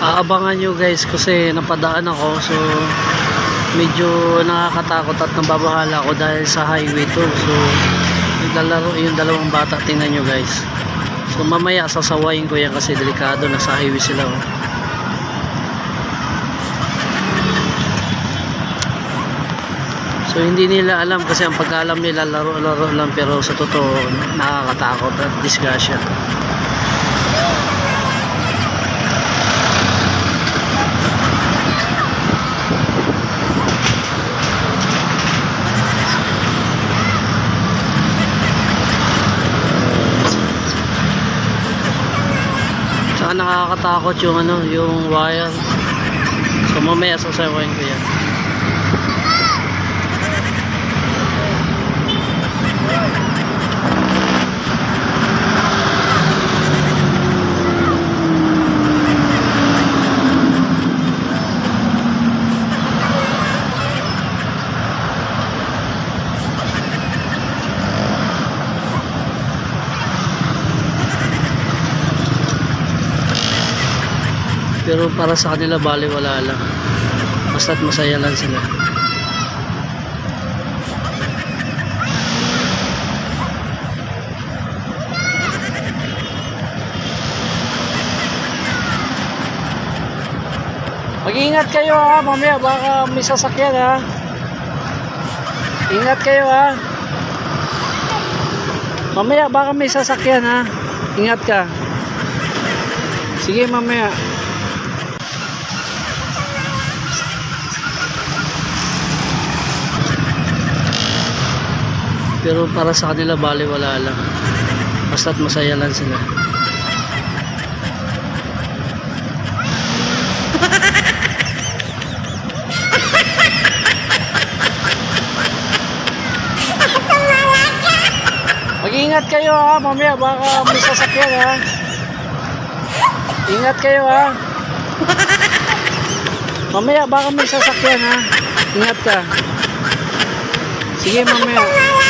aabangan nyo guys kasi napadaan ako so medyo nakakatakot at nababahala ako dahil sa highway to. So naglalaro yung dalawang bata tingnan nyo guys. So mamaya sasawayin ko yan kasi delikado na sa highway sila oh. so hindi nila alam kasi ang pagkaalam nila laro-laro lang pero sa totoo nakakatakot at disgrasya Saka nakakatakot yung ano, yung wire. So mamaya sasawayin ko yan. Pero para sa kanila bali wala lang. Basta't masaya lang sila. Mag-ingat kayo ha, mamaya baka may sasakyan ha. Ingat kayo ha. Mamaya baka may sasakyan ha. Ingat ka. Sige mamaya. Pero para sa kanila bali wala lang. Basta't masaya lang sila. Mag-ingat kayo ha, mamaya baka may sasakyan ha. Ingat kayo ha. Mamaya baka may sasakyan ha. Ingat ka. Sige mamaya.